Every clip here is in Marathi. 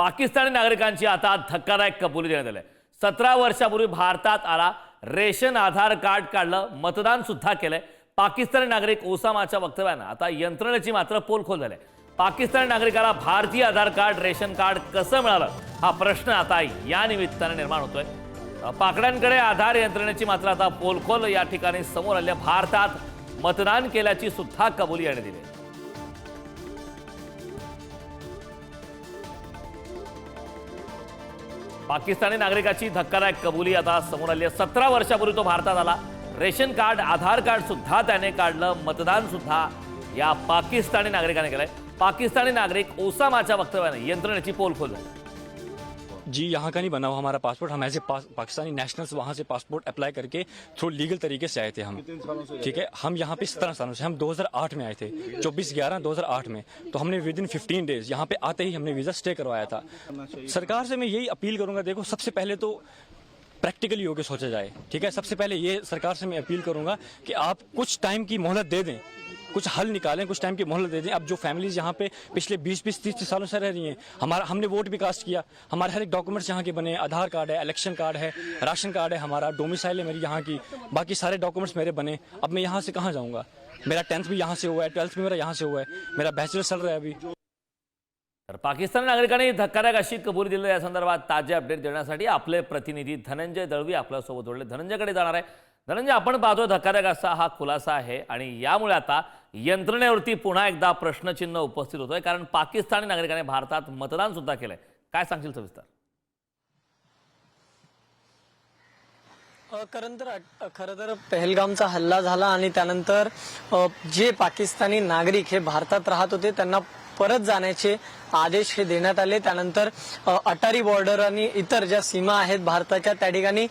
पाकिस्तानी नागरिकांची आता धक्कादायक कबुली देण्यात आली सतरा वर्षापूर्वी भारतात आला रेशन आधार कार्ड काढलं मतदान सुद्धा केलंय. पाकिस्तानी नागरिक ओसामाच्या वक्तव्यानं आता यंत्रणेची मात्र पोलखोल झाले पाकिस्तानी नागरिकाला भारतीय आधार कार्ड रेशन कार्ड कसं मिळालं? हा प्रश्न आता या निमित्ताने निर्माण होतोय. पाकड्यांकडे आधार यंत्रणेची मात्र आता पोलखोल या ठिकाणी समोर आल्या भारतात मतदान केल्याची सुद्धा कबुली याने दिली पाकिस्तानी नागरिकाची धक्कादायक कबुली आता समोर आली आहे. सतरा वर्षापूर्वी तो भारतात आला. रेशन कार्ड आधार कार्ड सुद्धा त्याने काढलं. मतदान सुद्धा या पाकिस्तानी नागरिकाने केलंय. पाकिस्तानी नागरिक ओसामाच्या वक्तव्याने यंत्रणेची पोल खोल झाली. जी यहाँ का नहीं बना हुआ हमारा पासपोर्ट हम एज ए पाकिस्तानी नेशनल्स वहाँ से पासपोर्ट अप्लाई करके थ्रू लीगल तरीके से आए थे हम। ठीक है? हम यहाँ पे सत्रह सालों से हम 2008 में आए थे 24 ग्यारह 2008 में। तो हमने विद इन फिफ्टीन डेज़ यहाँ पे आते ही हमने वीज़ा स्टे करवाया था। सरकार से मैं यही अपील करूँगा देखो सबसे पहले तो प्रैक्टिकली होकर सोचा जाए। ठीक है? सबसे पहले ये सरकार से मैं अपील करूँगा कि आप कुछ टाइम की मोहलत दे दें। कुछ हल निकालें, कुछ टाइम की मोहलत दे दें। अब जो फैमिलीज़ यहाँ पे पिछले 20 बीस, तीस सालों से रह रही हैं, हमारा, हमने वोट भी कास्ट किया। हमारे हर एक डॉक्यूमेंट्स यहाँ के बने आधार कार्ड है इलेक्शन कार्ड है, राशन कार्ड है हमारा डोमिसाइल है मेरी यहाँ की। बाकी सारे डॉक्यूमेंट्स मेरे बने। अब मैं यहाँ से कहाँ जाऊँगा? मेरा टेंथ भी यहाँ से हुआ है ट्वेल्थ भी मेरा यहाँ से हुआ है। मेरा बैचलर चल रहा है अभी। पाकिस्तानी नागरिकांनी धक्कादायक अशी कबुली दिली या संदर्भात ताजे अपडेट देण्यासाठी आपले प्रतिनिधी धनंजय दळवी आपल्यासोबत जोडले. धनंजयकडे जाणार आहे. धनंजय आपण पाहतोय धक्कादायक असा हा खुलासा आहे आणि यामुळे आता यंत्रणेवरती पुन्हा एकदा प्रश्नचिन्ह उपस्थित होतोय कारण पाकिस्तानी नागरिकांनी भारतात मतदान सुद्धा केलंय. काय सांगशील सविस्तर? अ, खरं तर खरं तर पहलगामचा हल्ला झाला आणि त्यानंतर जे पाकिस्तानी नागरिक हे भारतात राहत होते त्यांना परत जाण्याचे आदेश हे देण्यात आले. त्यानंतर अटारी बॉर्डर आणि इतर ज्या सीमा आहेत भारताच्या त्या ठिकाणी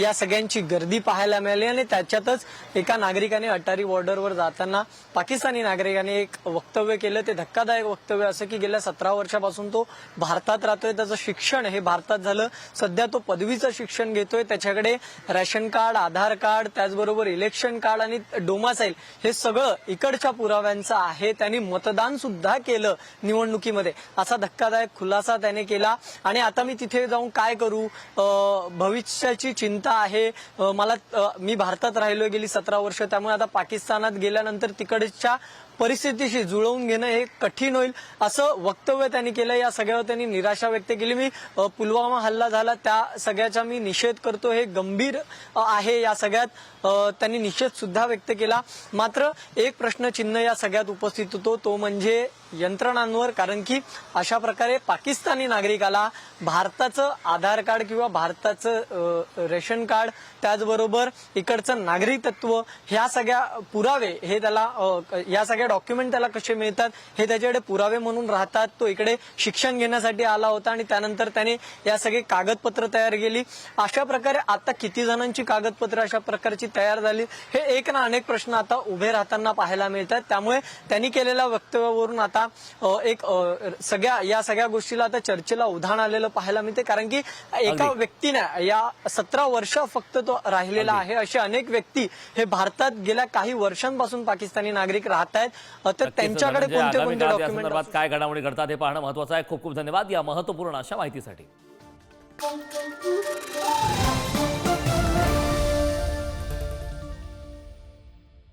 या सगळ्यांची गर्दी पाहायला मिळाली आणि त्याच्यातच एका नागरिकाने अटारी बॉर्डरवर जाताना पाकिस्तानी नागरिकाने एक वक्तव्य केलं. ते धक्कादायक वक्तव्य असं की गेल्या सतरा वर्षापासून तो भारतात राहतोय. त्याचं शिक्षण हे भारतात झालं. सध्या तो पदवीचं शिक्षण घेतोय. त्याच्याकडे रेशन कार्ड आधार कार्ड त्याचबरोबर इलेक्शन कार्ड आणि डोमासाईल हे सगळं इकडच्या पुराव्यांचं आहे. त्यांनी मतदान सुद्धा केलं निवडणुकीमध्ये. असा धक्कादायक खुलासा त्याने केला. आणि आता मी तिथे जाऊन काय करू? भविष्याची चिंता आहे. मला मी भारतात राहिलो गेली सतरा वर्ष. त्यामुळे आता पाकिस्तानात गेल्यानंतर तिकडच्या परिस्थितीशी जुळवून घेणं हे कठीण होईल असं वक्तव्य त्यांनी केलं. या सगळ्यावर त्यांनी निराशा व्यक्त केली. मी पुलवामा हल्ला झाला त्या सगळ्याचा मी निषेध करतो. हे गंभीर आहे. या सगळ्यात त्यांनी निषेध सुद्धा व्यक्त केला. मात्र एक प्रश्नचिन्ह या सगळ्यात उपस्थित होतो. तो म्हणजे यंत्रणांवर. कारण की अशा प्रकारे पाकिस्तानी नागरिकाला भारताचं आधार कार्ड किंवा भारताचं रेशन कार्ड त्याचबरोबर इकडचं नागरिकत्व ह्या सगळ्या पुरावे हे त्याला या सगळ्या डॉक्युमेंट त्याला कसे मिळतात हे त्याच्याकडे पुरावे म्हणून राहतात. तो इकडे शिक्षण घेण्यासाठी आला होता आणि त्यानंतर त्याने या सगळी कागदपत्र तयार केली. अशा प्रकारे आता किती जणांची कागदपत्र अशा प्रकारची तयार झाली हे एक ना अनेक प्रश्न आता उभे राहताना पाहायला मिळतात. त्यामुळे त्यांनी केलेल्या वक्तव्यावरून आता एक सगळ्या या सगळ्या गोष्टीला आता चर्चेला उधाण आलेलं पाहायला मिळते. कारण की एका. व्यक्तीने या सतरा वर्ष फक्त तो राहिलेला आहे. असे अनेक व्यक्ती हे भारतात गेल्या काही वर्षांपासून पाकिस्तानी नागरिक राहत आहेत तर त्यांच्याकडे धनंजय, कोणते कोणते डॉक्युमेंट संदर्भात काय घडामोडी घडतात हे पाहणं महत्वाचं आहे. खूप खूप धन्यवाद या महत्त्वपूर्ण अशा माहितीसाठी.